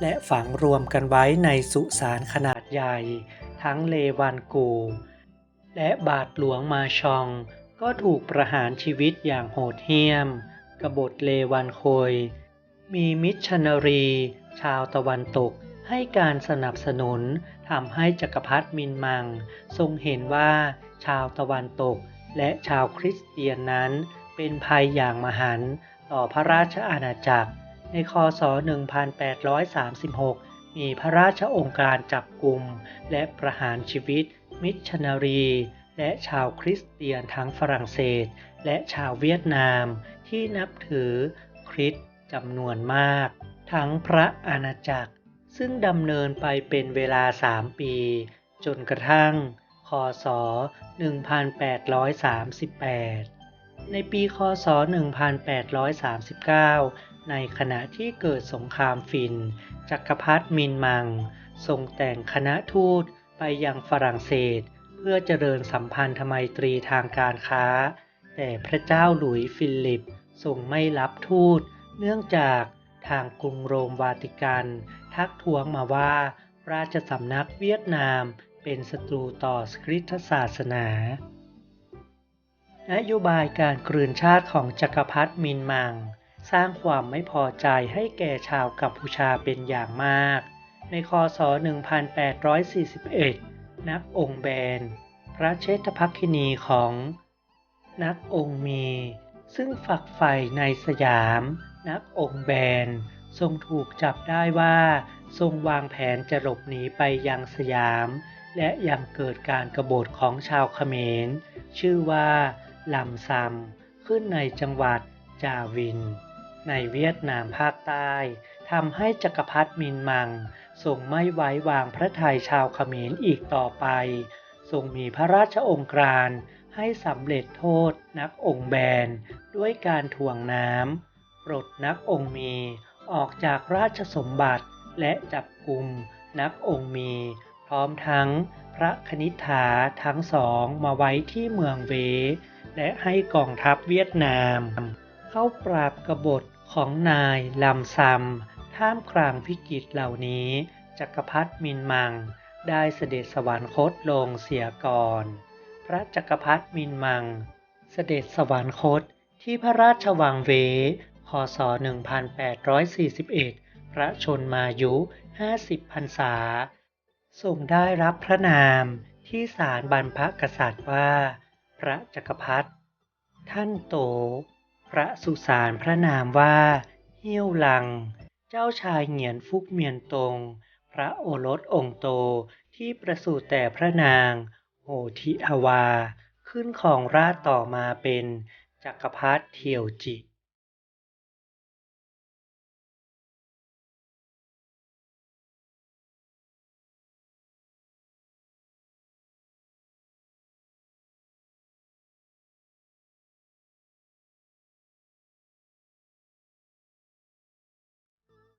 และฝังรวมกันไว้ในสุสานขนาดใหญ่ ทั้งเลวันกู และบาทหลวงมาชอง ก็ถูกประหารชีวิตอย่างโหดเหี้ยม กบฏเลวันโคย มีมิชชันนารี ชาวตะวันตกให้การสนับสนุนทำให้จักรพรรดิมินมัง ทรงเห็นว่าชาวตะวันตกและชาวคริสเตียนนั้นเป็นภัยอย่างมหันต์ต่อพระราชอาณาจักร ในคศ 1836 มีพระราชองค์การจับกลุ่มและประหารชีวิต มิชชันนารี และชาวคริสเตียนทั้งฝรั่งเศส และชาวเวียดนามที่นับถือคริสต์จำนวนมาก ทั้งพระอาณาจักร ซึ่งดำเนินไปเป็นเวลาสามปี จนกระทั่ง คศ 1838 ในปี คศ 1839 ในขณะที่เกิดสงครามฟิน จักรพรรดิมินมัง ทรงแต่งคณะทูตไปยังฝรั่งเศส เพื่อเจริญสัมพันธไมตรีทางการค้า แต่พระเจ้าหลุยฟิลิปทรงไม่รับทูต เนื่องจากทางกรุงโรมวาติกัน ทักท้วงมาว่า ราชสำนักเวียดนามเป็นศัตรูต่อสคริสตศาสนานโยบายการกลืนชาติของจักรพรรดิมินมัง สร้างความไม่พอใจให้แก่ชาวกัมพูชาเป็นอย่างมาก ในคศ 1841 นักองค์แบน พระเชษฐภักคินีของ นักองค์มี ซึ่งฝักใฝ่ในสยาม นักองค์แบน ทรงถูกจับได้ว่า ทรงวางแผนจะหลบหนีไปยังสยาม และยังเกิดการกรบฏของชาวเขมร ชื่อว่าลำซัมขึ้นในจังหวัดจาวิน ในเวียดนามภาคใต้ทำให้จักรพรรดิมินมังทรงไม่ไว้วางพระทัยชาวเขมรอีกต่อไป ทรงมีพระราชองค์การให้สำเร็จโทษนักองค์แบน ด้วยการถ่วงน้ำปลดนักองค์มีออกจากราชสมบัติและจับกลุ่มนักองค์มี พร้อมทั้งพระคณิษฐาทั้งสองมาไว้ที่เมืองเว และให้กองทัพเวียดนาม เข้าปราบกบฏ ของนายลำซัมท่ามกลางวิกฤตเหล่านี้ จักรพรรดิมินมัง ได้เสด็จสวรรคตลงเสียก่อน พระจักรพรรดิมินมัง เสด็จสวรรคตที่พระราชวังเว คศ 1841 พระชนมายุ 50 พรรษาทรงได้รับพระนามที่ศาลบรรพกษัตริย์ว่า พระจักรพรรดิท่านโต ระสุสานพระนามว่าเฮี้ยวหลัง เจ้าชายเหงียนฟุกเมียนตง พระโอรสองค์โตที่ประสูติแต่พระนางโหทิอาวา ขึ้นของราชต่อมาเป็นจักรพรรดิเทียวจิ